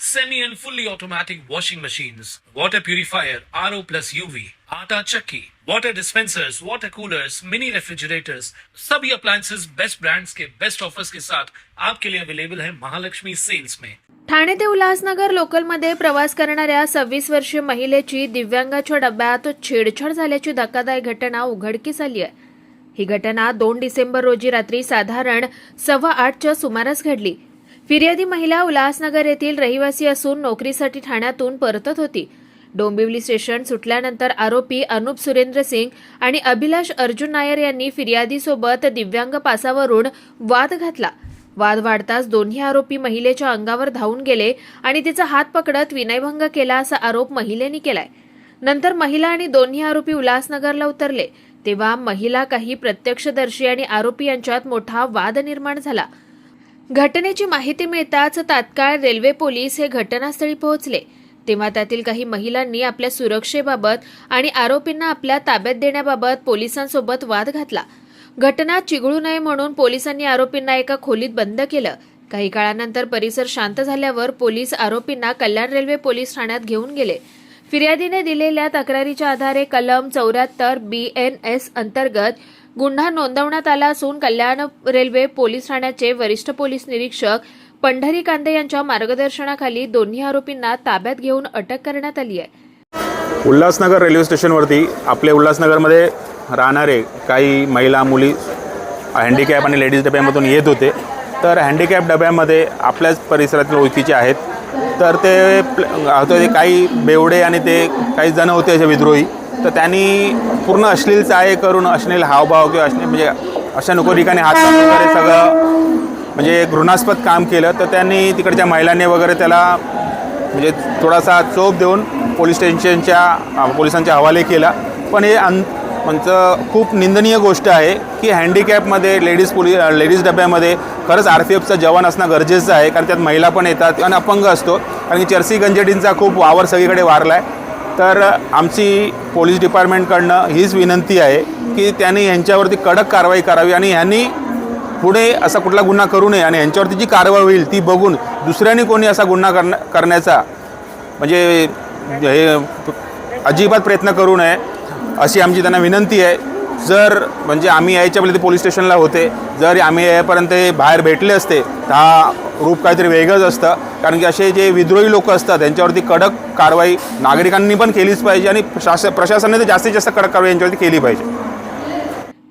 semi and fully automatic washing machines, water purifier, RO plus UV, आटा चक्की, water dispensers, water coolers, mini refrigerators, सभी appliances best brands के best offers के साथ आपके लिए अवेलेबल है महालक्ष्मी सेल्स में ठाणे ते उल्हासनगर लोकलमध्ये प्रवास करणाऱ्या सव्वीस वर्षीय महिलेची दिव्यांगाच्या डब्यात छेडछाड झाल्याची धक्कादायक घटना उघडकीस आली आहे. ही घटना दोन डिसेंबर रोजी रात्री साधारण सव्वा आठच्या सुमारास घडली. फिर्यादी महिला उल्हासनगर येथील रहिवासी असून नोकरीसाठी ठाण्यातून परतत होती. डोंबिवली स्टेशन सुटल्यानंतर आरोपी अनुप सुरेंद्र सिंग आणि अभिलाष अर्जुन नायर यांनी फिर्यादीसोबत दिव्यांग पासावरून वाद घातला. वाद वाढताच दोन्ही आरोपी महिलेच्या अंगावर धावून गेले आणि तिचा हात पकडत विनयभंग केला असा आरोप महिलेने केलाय. नंतर महिला आणि दोन्ही आरोपी उल्हासनगरला उतरले. तेव्हा महिला काही प्रत्यक्षदर्शी आणि आरोपी यांच्यात मोठा वाद निर्माण झाला. घटनेची माहिती मिळताच तात्काळ रेल्वे पोलीस हे घटनास्थळी पोहोचले. तेव्हा त्यातील काही महिलांनी आपल्या सुरक्षेबाबत आणि आरोपींना आपल्या ताब्यात देण्याबाबत पोलिसांसोबत वाद घातला. घटना चिघळू नये म्हणून पोलिसांनी आरोपींना एका खोलीत बंद केलं. काही काळानंतर परिसर शांत झाल्यावर पोलीस आरोपींना कल्याण रेल्वे पोलीस ठाण्यात घेऊन गेले. फिर्यादीने दिलेल्या तक्रारीच्या आधारे कलम चौऱ्याहत्तर बी एन एस अंतर्गत गुन्हा नोंदवण्यात आला असून कल्याण रेल्वे पोलीस ठाण्याचे वरिष्ठ पोलीस निरीक्षक पंढरी कांदे यांच्या मार्गदर्शनाखाली दोन्ही आरोपींना ताब्यात घेऊन अटक करण्यात आली आहे. उल्हासनगर रेल्वे स्टेशनवरती आपले उल्हासनगरमध्ये राहणारे काही महिला मुली हँडिकॅप आणि लेडीज डब्यामधून येत होते. तर हँडिकॅप डब्यामध्ये आपल्याच परिसरातील ओळखीचे आहेत. तर ते होते ते काही बेवडे आणि ते काही जण होते असे विद्रोही. तर त्यांनी पूर्ण अश्लील चाळे करून अश्लील हावभाव किंवा अश्लील म्हणजे अशा नको ठिकाणी हात वगैरे सगळं म्हणजे घृणास्पद काम केलं. तर त्यांनी तिकडच्या महिलांनी वगैरे त्याला म्हणजे थोडासा चोप देऊन पोलीस स्टेशनच्या पोलिसांच्या हवाले केला. पण हे अन म्हणजे खूप निंदनीय गोष्ट आहे की हँडिकॅपमध्ये लेडीज पोली लेडीज डब्यामध्ये खरंच आर पी एफचा जवान असणं गरजेचं आहे. कारण त्यात महिला पण येतात आणि अपंग असतो. कारण की चर्सी गंजेटींचा खूप वावर सगळीकडे वारला आहे तर आमची पोलीस डिपार्टमेंटकडनं हीच विनंती आहे की त्यांनी यांच्यावरती कडक कारवाई करावी आणि ह्यांनी पुढे असा कुठला गुन्हा करू नये आणि यांच्यावरती जी कारवाई होईल ती बघून दुसऱ्याने कोणी असा गुन्हा करण्या करण्याचा म्हणजे हे अजिबात प्रयत्न करू नये अशी आमची त्यांना विनंती आहे. जर म्हणजे आम्ही यायच्या पहिले ते पोलीस स्टेशनला होते जर आम्ही यायपर्यंत हे बाहेर भेटले असते तर हा रूप काहीतरी वेगळंच असतं. कारण की असे जे विद्रोही लोक असतात त्यांच्यावरती कडक कारवाई नागरिकांनी पण केलीच पाहिजे आणि शास प्रशासनाने तर जास्तीत जास्त कडक कारवाई यांच्यावरती केली पाहिजे.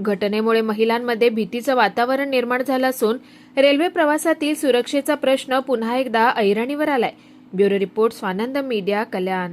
घटनेमुळे महिलांमध्ये भीतीचं वातावरण निर्माण झालं असून रेल्वे प्रवासातील सुरक्षेचा प्रश्न पुन्हा एकदा ऐरणीवर आलाय. Bureau report Swanand media Kalyan.